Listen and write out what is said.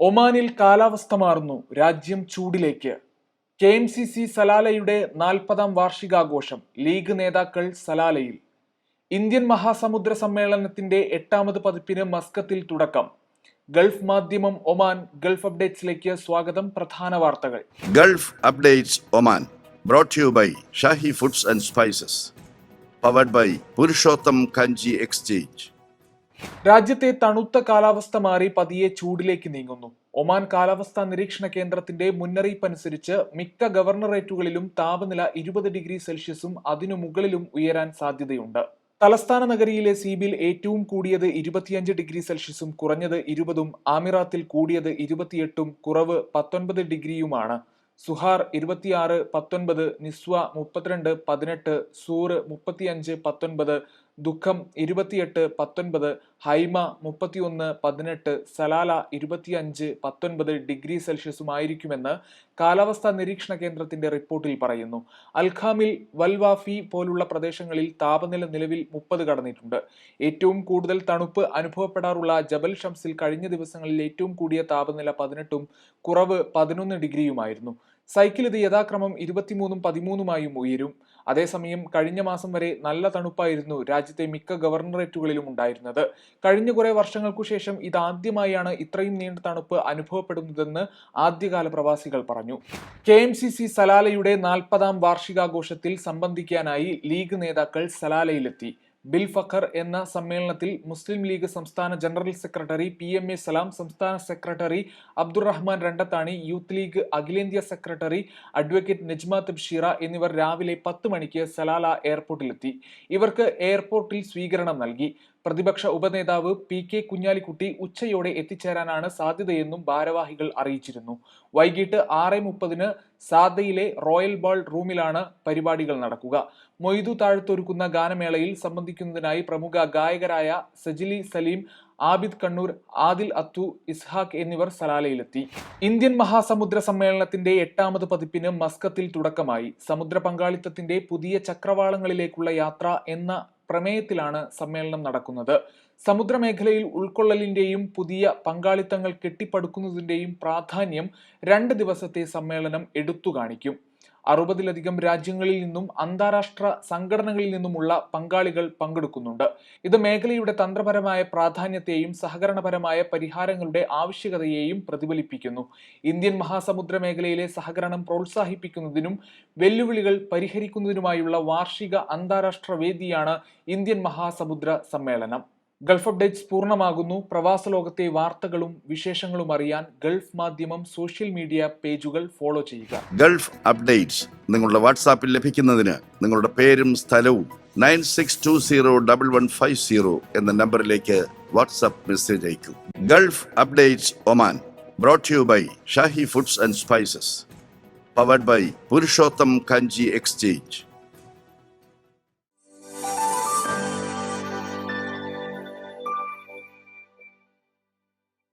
ഒമാനിൽ കാലാവസ്ഥ മാറുന്നു. രാജ്യം ചൂടിലേക്ക്. കെ എം സി സി സലാലയുടെ നാൽപ്പതാം വാർഷികാഘോഷം ലീഗ് നേതാക്കൾ സലാലയിൽ. ഇന്ത്യൻ മഹാസമുദ്ര സമ്മേളനത്തിന്റെ എട്ടാമത് പതിപ്പിന് മസ്കത്തിൽ തുടക്കം. ഗൾഫ് മാധ്യമം ഒമാൻ ഗൾഫ് അപ്ഡേറ്റ്സിലേക്ക് സ്വാഗതം. പ്രധാന വാർത്തകൾ. Gulf updates Oman brought to by Shahi Foods and Spices, powered by Purushottam Kanji. രാജ്യത്തെ തണുത്ത കാലാവസ്ഥ മാറി പതിയെ ചൂടിലേക്ക് നീങ്ങുന്നു. ഒമാൻ കാലാവസ്ഥാ നിരീക്ഷണ കേന്ദ്രത്തിന്റെ മുന്നറിയിപ്പ് അനുസരിച്ച് മിക്ക ഗവർണറേറ്റുകളിലും താപനില ഇരുപത് ഡിഗ്രി സെൽഷ്യസും അതിനു മുകളിലും ഉയരാൻ സാധ്യതയുണ്ട്. തലസ്ഥാന നഗരിയിലെ സീബിൽ ഏറ്റവും കൂടിയത് ഇരുപത്തിയഞ്ച് ഡിഗ്രി സെൽഷ്യസും കുറഞ്ഞത് ഇരുപതും ആമിറാത്തിൽ കൂടിയത് ഇരുപത്തിയെട്ടും കുറവ് പത്തൊൻപത് ഡിഗ്രിയുമാണ്. സുഹാർ ഇരുപത്തിയാറ് പത്തൊൻപത് നിസ്വ മുപ്പത്തിരണ്ട് പതിനെട്ട് സൂർ മുപ്പത്തിയഞ്ച് പത്തൊൻപത് ദുഃഖം ഇരുപത്തിയെട്ട് പത്തൊൻപത് ഹൈമ മുപ്പത്തിയൊന്ന് പതിനെട്ട് സലാല ഇരുപത്തിയഞ്ച് പത്തൊൻപത് ഡിഗ്രി സെൽഷ്യസുമായിരിക്കുമെന്ന് കാലാവസ്ഥാ നിരീക്ഷണ കേന്ദ്രത്തിന്റെ റിപ്പോർട്ടിൽ പറയുന്നു. അൽഖാമിൽ വൽവാഫി പോലുള്ള പ്രദേശങ്ങളിൽ താപനില നിലവിൽ മുപ്പത് കടന്നിട്ടുണ്ട്. ഏറ്റവും കൂടുതൽ തണുപ്പ് അനുഭവപ്പെടാറുള്ള ജബൽ ഷംസിൽ കഴിഞ്ഞ ദിവസങ്ങളിൽ ഏറ്റവും കൂടിയ താപനില പതിനെട്ടും കുറവ് പതിനൊന്ന് ഡിഗ്രിയുമായിരുന്നു. സൈക്കിൾ ഇത് യഥാക്രമം ഇരുപത്തിമൂന്നും പതിമൂന്നുമായും ഉയരും. അതേസമയം കഴിഞ്ഞ മാസം വരെ നല്ല തണുപ്പായിരുന്നു രാജ്യത്തെ മിക്ക ഗവർണറേറ്റുകളിലും ഉണ്ടായിരുന്നത്. കഴിഞ്ഞ കുറെ വർഷങ്ങൾക്കു ശേഷം ഇതാദ്യമായാണ് ഇത്രയും നീണ്ട തണുപ്പ് അനുഭവപ്പെടുന്നതെന്ന് ആദ്യകാല പ്രവാസികൾ പറഞ്ഞു. കെ എം സി സി സലാലയുടെ നാൽപ്പതാം വാർഷികാഘോഷത്തിൽ സംബന്ധിക്കാനായി ലീഗ് നേതാക്കൾ സലാലയിലെത്തി. ബിൽ ഫഖർ എന്ന സമ്മേളനത്തിൽ മുസ്ലിം ലീഗ് സംസ്ഥാന general secretary P M A Salam സംസ്ഥാന സെക്രട്ടറി അബ്ദുറഹ്മാൻ രണ്ടത്താണി യൂത്ത് ലീഗ് അഖിലേന്ത്യാ സെക്രട്ടറി അഡ്വക്കേറ്റ് നജ്മ തബ്ഷീറ എന്നിവർ രാവിലെ പത്ത് മണിക്ക് സലാല എയർപോർട്ടിലെത്തി. ഇവർക്ക് എയർപോർട്ടിൽ സ്വീകരണം നൽകി. പ്രതിപക്ഷ ഉപനേതാവ് പി കെ കുഞ്ഞാലിക്കുട്ടി ഉച്ചയോടെ എത്തിച്ചേരാനാണ് സാധ്യതയെന്നും ഭാരവാഹികൾ അറിയിച്ചിരുന്നു. വൈകിട്ട് ആറ് മുപ്പതിന് സാദയിലെ റോയൽ ബാൾ റൂമിലാണ് പരിപാടികൾ നടക്കുക. മൊയ്തു താഴ്ത്തൊരുക്കുന്ന ഗാനമേളയിൽ സംബന്ധിക്കുന്നതിനായി പ്രമുഖ ഗായകരായ സജിലി സലീം ആബിദ് കണ്ണൂർ ആദിൽ അത്തു ഇസ്ഹാഖ് എന്നിവർ സലാലയിലെത്തി. ഇന്ത്യൻ മഹാസമുദ്ര സമ്മേളനത്തിന്റെ എട്ടാമത് പതിപ്പിന് മസ്കത്തിൽ തുടക്കമായി. സമുദ്ര പങ്കാളിത്തത്തിന്റെ പുതിയ ചക്രവാളങ്ങളിലേക്കുള്ള യാത്ര എന്ന പ്രമേയത്തിലാണ് സമ്മേളനം നടക്കുന്നത്. സമുദ്രമേഖലയിൽ ഉൾക്കൊള്ളലിന്റെയും പുതിയ പങ്കാളിത്തങ്ങൾ കെട്ടിപ്പടുക്കുന്നതിന്റെയും പ്രാധാന്യം രണ്ട് ദിവസത്തെ സമ്മേളനം എടുത്തു കാണിക്കും. അറുപതിലധികം രാജ്യങ്ങളിൽ നിന്നും അന്താരാഷ്ട്ര സംഘടനകളിൽ നിന്നുമുള്ള പങ്കാളികൾ പങ്കെടുക്കുന്നുണ്ട്. ഇത് മേഖലയുടെ തന്ത്രപരമായ പ്രാധാന്യത്തെയും സഹകരണപരമായ പരിഹാരങ്ങളുടെ ആവശ്യകതയെയും പ്രതിഫലിപ്പിക്കുന്നു. ഇന്ത്യൻ മഹാസമുദ്ര മേഖലയിലെ സഹകരണം പ്രോത്സാഹിപ്പിക്കുന്നതിനും വെല്ലുവിളികൾ പരിഹരിക്കുന്നതിനുമായുള്ള വാർഷിക അന്താരാഷ്ട്ര വേദിയാണ് ഇന്ത്യൻ മഹാസമുദ്ര സമ്മേളനം. ഗൾഫ് അപ്ഡേറ്റ്സ് പൂർണമാകുന്നു. പ്രവാസ ലോകത്തെ വാർത്തകളും വിശേഷങ്ങളും അറിയാൻ ഗൾഫ് മാധ്യമം സോഷ്യൽ മീഡിയ പേജുകൾ ഫോളോ ചെയ്യുക. ഗൾഫ് അപ്ഡേറ്റ്സ് നിങ്ങളുടെ വാട്സാപ്പിൽ ലഭിക്കുന്നതിന് നിങ്ങളുടെ പേരും സ്ഥലവും nine six two zero double one five zero എന്ന നമ്പറിലേക്ക് WhatsApp message അയക്കൂ. Gulf updates Oman brought you by Shahi foods and spices powered by Purushottam Kanji exchange